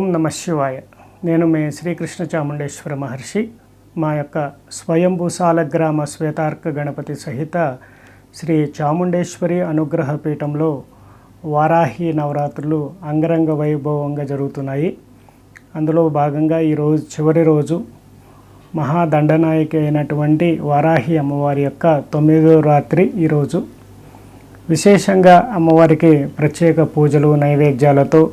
నమ శివాయ. నేను మీ శ్రీకృష్ణ చాముండేశ్వర మహర్షి. మా యొక్క స్వయంభూసాల గ్రామ శ్వేతార్క గణపతి సహిత శ్రీ చాముండేశ్వరి అనుగ్రహ పీఠంలో వారాహి నవరాత్రులు అంగరంగ వైభవంగా జరుగుతున్నాయి. అందులో భాగంగా ఈరోజు చివరి రోజు మహాదండనాయకి అయినటువంటి వారాహి అమ్మవారి యొక్క తొమ్మిదో రాత్రి ఈరోజు విశేషంగా అమ్మవారికి ప్రత్యేక పూజలు నైవేద్యాలతో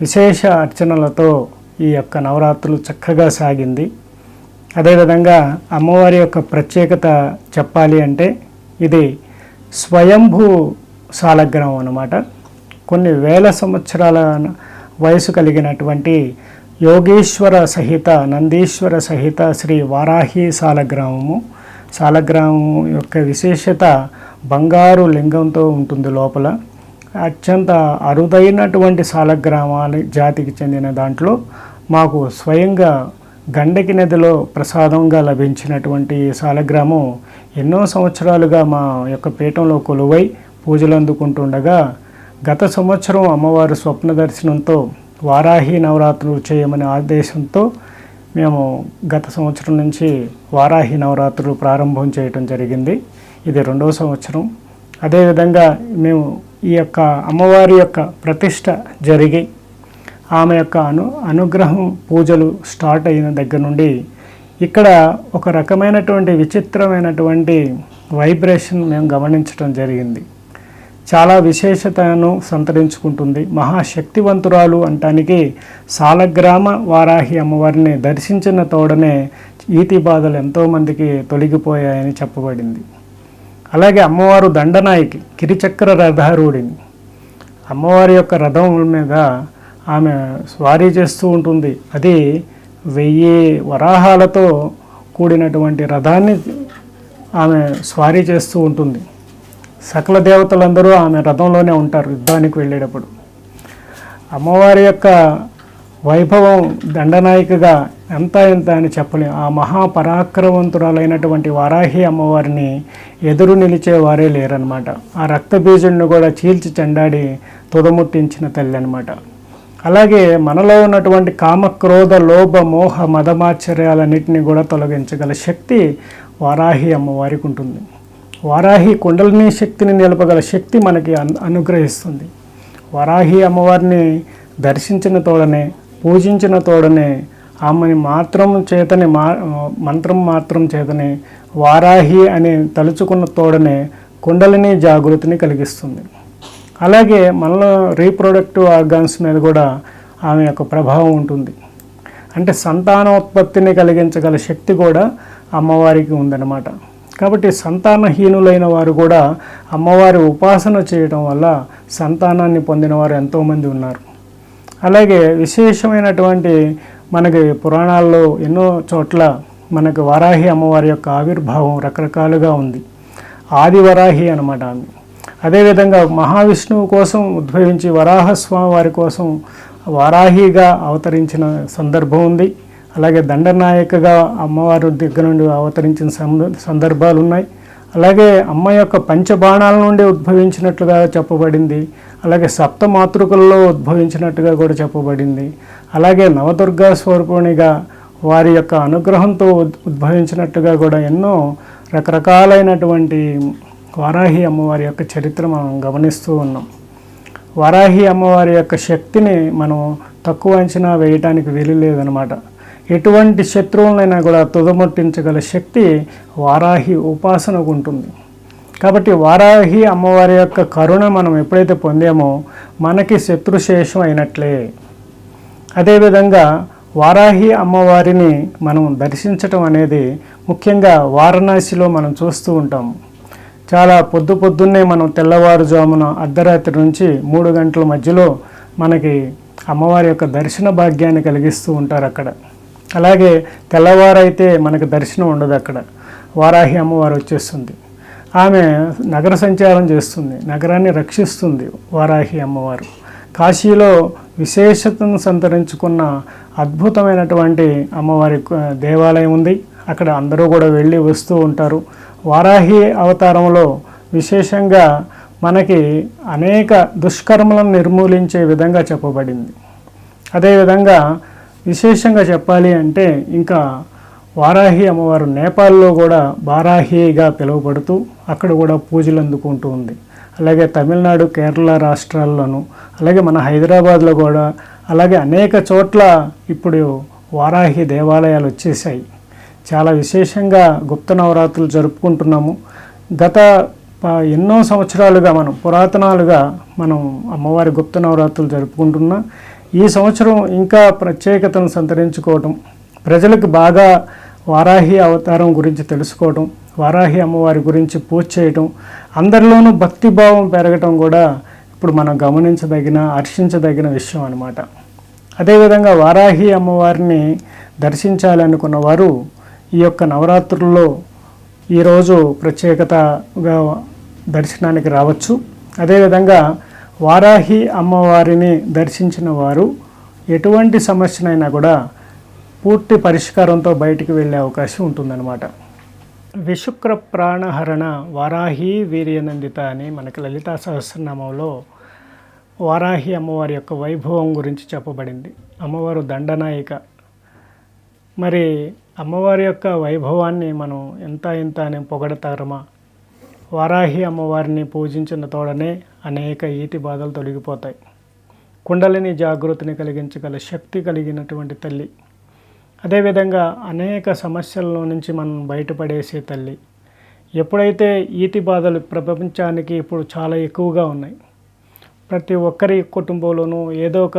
విశేష అర్చనలతో ఈ యొక్క నవరాత్రులు చక్కగా సాగింది. అదేవిధంగా అమ్మవారి యొక్క ప్రత్యేకత చెప్పాలి అంటే ఇది స్వయంభూ సాలగ్రామం అన్నమాట. కొన్ని వేల సంవత్సరాల వయసు కలిగినటువంటి యోగేశ్వర సహిత నందీశ్వర సహిత శ్రీ వారాహి సాలగ్రామము సాలగ్రామం యొక్క విశేషత బంగారు లింగంతో ఉంటుంది లోపల. అత్యంత అరుదైనటువంటి సాలగ్రామాల జాతికి చెందిన దాంట్లో మాకు స్వయంగా గండకి నదిలో ప్రసాదంగా లభించినటువంటి సాలగ్రామం ఎన్నో సంవత్సరాలుగా మా యొక్క పీఠంలో కొలువై పూజలు అందుకుంటుండగా గత సంవత్సరం అమ్మవారి స్వప్న దర్శనంతో వారాహి నవరాత్రులు చేయమనే ఆదేశంతో మేము గత సంవత్సరం నుంచి వారాహి నవరాత్రులు ప్రారంభం చేయటం జరిగింది. ఇది రెండవ సంవత్సరం. అదేవిధంగా మేము ఈ యొక్క అమ్మవారి యొక్క ప్రతిష్ట జరిగి ఆమె యొక్క అను అనుగ్రహం పూజలు స్టార్ట్ అయిన దగ్గర నుండి ఇక్కడ ఒక రకమైనటువంటి విచిత్రమైనటువంటి వైబ్రేషన్ మేము గమనించడం జరిగింది. చాలా విశేషతను సంతరించుకుంటుంది. మహాశక్తివంతురాలు అంటానికి సాలగ్రామ వారాహి అమ్మవారిని దర్శించిన తోడనే ఈతి బాధలు ఎంతోమందికి తొలగిపోయాయని చెప్పబడింది. అలాగే అమ్మవారు దండనాయకి కిరిచక్ర రథారూఢిని. అమ్మవారి యొక్క రథం మీద ఆమె స్వారీ చేస్తూ ఉంటుంది. అది వెయ్యి వరాహాలతో కూడినటువంటి రథాన్ని ఆమె స్వారీ చేస్తూ ఉంటుంది. సకల దేవతలందరూ ఆమె రథంలోనే ఉంటారు యుద్ధానికి వెళ్ళేటప్పుడు. అమ్మవారి యొక్క వైభవం దండనాయికగా ఎంత ఎంత అని చెప్పలేం. ఆ మహాపరాక్రమవంతురాలైనటువంటి వారాహి అమ్మవారిని ఎదురు నిలిచే వారే లేరనమాట ఆ రక్త బీజుడిని కూడా చీల్చి చెండాడి తుదముట్టించిన తల్లి అనమాట అలాగే మనలో ఉన్నటువంటి కామ క్రోధ లోభ మోహ మదమాశ్చర్యాలన్నింటినీ కూడా తొలగించగల శక్తి వారాహి అమ్మవారికి ఉంటుంది. వారాహి కుండలిని శక్తిని నిలపగల శక్తి మనకి అనుగ్రహిస్తుంది. వారాహి అమ్మవారిని దర్శించిన తోడనే పూజించిన తోడనే ఆమెని మాత్రం చేతనే మా మంత్రం మాత్రం చేతనే వారాహి అని తలుచుకున్న తోడనే కుండలిని జాగృతిని కలిగిస్తుంది. అలాగే మనలో రీప్రొడక్టివ్ ఆర్గాన్స్ మీద కూడా ఆమె యొక్క ప్రభావం ఉంటుంది. అంటే సంతానోత్పత్తిని కలిగించగల శక్తి కూడా అమ్మవారికి ఉందన్నమాట. కాబట్టి సంతానహీనులైన వారు కూడా అమ్మవారి ఉపాసన చేయడం వల్ల సంతానాన్ని పొందిన వారు ఎంతోమంది ఉన్నారు. అలాగే విశేషమైనటువంటి మనకి పురాణాల్లో ఎన్నో చోట్ల మనకు వారాహి అమ్మవారి యొక్క ఆవిర్భావం రకరకాలుగా ఉంది. ఆది వరాహి అనమాట ఆమె అదేవిధంగా మహావిష్ణువు కోసం ఉద్భవించి వరాహస్వామి వారి కోసం వారాహిగా అవతరించిన సందర్భం ఉంది. అలాగే దండనాయకగా అమ్మవారి దగ్గర నుండి అవతరించిన సందర్భాలు ఉన్నాయి అలాగే అమ్మ యొక్క పంచబాణాల నుండి ఉద్భవించినట్లుగా చెప్పబడింది. అలాగే సప్త మాతృకల్లో ఉద్భవించినట్టుగా కూడా చెప్పబడింది. అలాగే నవదుర్గా స్వరూపునిగా వారి యొక్క అనుగ్రహంతో ఉద్భవించినట్టుగా కూడా ఎన్నో రకరకాలైనటువంటి వారాహి అమ్మవారి యొక్క చరిత్ర మనం గమనిస్తూ ఉన్నాం. వారాహి అమ్మవారి యొక్క శక్తిని మనం తక్కువ అంచనా వేయటానికి వీలు లేదనమాట ఎటువంటి శత్రువులైనా కూడా తుదముట్టించగల శక్తి వారాహి ఉపాసనకు ఉంటుంది. కాబట్టి వారాహి అమ్మవారి యొక్క కరుణ మనం ఎప్పుడైతే పొందామో మనకి శత్రుశేషం అయినట్లే. అదేవిధంగా వారాహి అమ్మవారిని మనం దర్శించటం అనేది ముఖ్యంగా వారణాసిలో మనం చూస్తూ ఉంటాము చాలా పొద్దు పొద్దున్నే మనం తెల్లవారుజామున అర్ధరాత్రి నుంచి మూడు గంటల మధ్యలో మనకి అమ్మవారి యొక్క దర్శన భాగ్యాన్ని కలిగిస్తూ ఉంటారు అక్కడ. అలాగే తెల్లవారైతే మనకు దర్శనం ఉండదు అక్కడ. వారాహి అమ్మవారు వచ్చేస్తుంది. ఆమె నగర సంచారం చేస్తుంది నగరాన్ని రక్షిస్తుంది వారాహి అమ్మవారు. కాశీలో విశేషతను సంతరించుకున్న అద్భుతమైనటువంటి అమ్మవారి దేవాలయం ఉంది. అక్కడ అందరూ కూడా వెళ్ళి వస్తూ ఉంటారు. వారాహి అవతారంలో విశేషంగా మనకి అనేక దుష్కర్మలను నిర్మూలించే విధంగా చెప్పబడింది. అదేవిధంగా విశేషంగా చెప్పాలి అంటే ఇంకా వారాహి అమ్మవారు నేపాల్లో కూడా వారాహిగా పిలువబడుతూ అక్కడ కూడా పూజలు అందుకుంటూ ఉంది. అలాగే తమిళనాడు కేరళ రాష్ట్రాల్లోనూ అలాగే మన హైదరాబాద్లో కూడా అలాగే అనేక చోట్ల ఇప్పుడు వారాహి దేవాలయాలు వచ్చేసాయి చాలా విశేషంగా గుప్త నవరాత్రులు జరుపుకుంటున్నాము. గత ఎన్నో సంవత్సరాలుగా మనం పురాతనాలుగా మనం అమ్మవారి గుప్త నవరాత్రులు జరుపుకుంటున్నాం ఈ సంవత్సరం ఇంకా ప్రత్యేకతను సంతరించుకోవటం ప్రజలకు బాగా వారాహి అవతారం గురించి తెలుసుకోవటం వారాహి అమ్మవారి గురించి పూజ చేయటం అందరిలోనూ భక్తిభావం పెరగటం కూడా ఇప్పుడు మనం గమనించదగిన హర్షించదగిన విషయం అన్నమాట. అదేవిధంగా వారాహి అమ్మవారిని దర్శించాలనుకున్న వారు ఈ యొక్క నవరాత్రుల్లో ఈరోజు ప్రత్యేకతగా దర్శనానికి రావచ్చు. అదేవిధంగా వారాహి అమ్మవారిని దర్శించిన వారు ఎటువంటి సమస్యనైనా కూడా పూర్తి పరిష్కారంతో బయటికి వెళ్ళే అవకాశం ఉంటుందన్నమాట. విశుక్ర ప్రాణహరణ వారాహి వీర్యనందిత అని మనకి లలితా సహస్రనామంలో వారాహి అమ్మవారి యొక్క వైభవం గురించి చెప్పబడింది. అమ్మవారు దండనాయిక. మరి అమ్మవారి యొక్క వైభవాన్ని మనం ఎంత ఎంత అని పొగడతారమా? వారాహి అమ్మవారిని పూజించిన తోడనే అనేక ఈతి బాధలు తొలగిపోతాయి. కుండలిని జాగృతిని కలిగించగల శక్తి కలిగినటువంటి తల్లి అదేవిధంగా అనేక సమస్యల్లో నుంచి మనం బయటపడేసే తల్లి. ఎప్పుడైతే ఈతి బాధలు ప్రపంచానికి ఇప్పుడు చాలా ఎక్కువగా ఉన్నాయి. ప్రతి ఒక్కరి కుటుంబంలోనూ ఏదో ఒక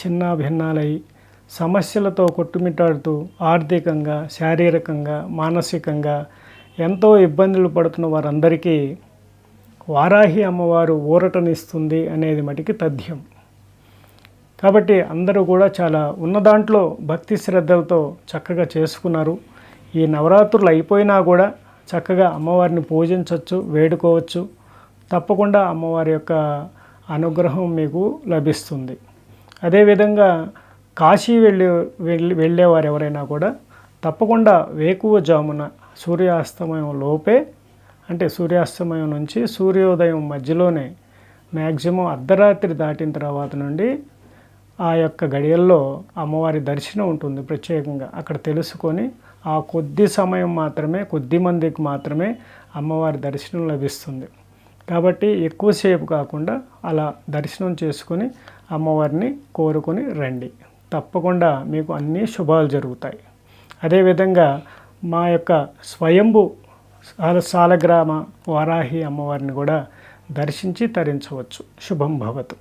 చిన్న భిన్నాలై సమస్యలతో కొట్టుమిట్టాడుతూ ఆర్థికంగా శారీరకంగా మానసికంగా ఎంతో ఇబ్బందులు పడుతున్న వారందరికీ వారాహి అమ్మవారు ఊరటనిస్తుంది అనేది మటుకి తథ్యం. కాబట్టి అందరూ కూడా చాలా ఉన్న దాంట్లో భక్తి శ్రద్ధలతో చక్కగా చేసుకున్నారు. ఈ నవరాత్రులు అయిపోయినా కూడా చక్కగా అమ్మవారిని పూజించవచ్చు వేడుకోవచ్చు. తప్పకుండా అమ్మవారి యొక్క అనుగ్రహం మీకు లభిస్తుంది. అదేవిధంగా కాశీ వెళ్ళే వెళ్ళి వెళ్ళేవారు ఎవరైనా కూడా తప్పకుండా వేకువ జామున సూర్యాస్తమయం లోపే అంటే సూర్యాస్తమయం నుంచి సూర్యోదయం మధ్యలోనే మ్యాక్సిమం అర్ధరాత్రి దాటిన తర్వాత నుండి ఆ యొక్క గడియల్లో అమ్మవారి దర్శనం ఉంటుంది ప్రత్యేకంగా. అక్కడ తెలుసుకొని ఆ కొద్ది సమయం మాత్రమే కొద్ది మందికి మాత్రమే అమ్మవారి దర్శనం లభిస్తుంది. కాబట్టి ఎక్కువసేపు కాకుండా అలా దర్శనం చేసుకొని అమ్మవారిని కోరుకొని రండి. తప్పకుండా మీకు అన్ని శుభాలు జరుగుతాయి. అదేవిధంగా మా యొక్క స్వయంభు సాలగ్రామ వారాహి అమ్మవారిని కూడా దర్శించి తరించవచ్చు. శుభం భవతు.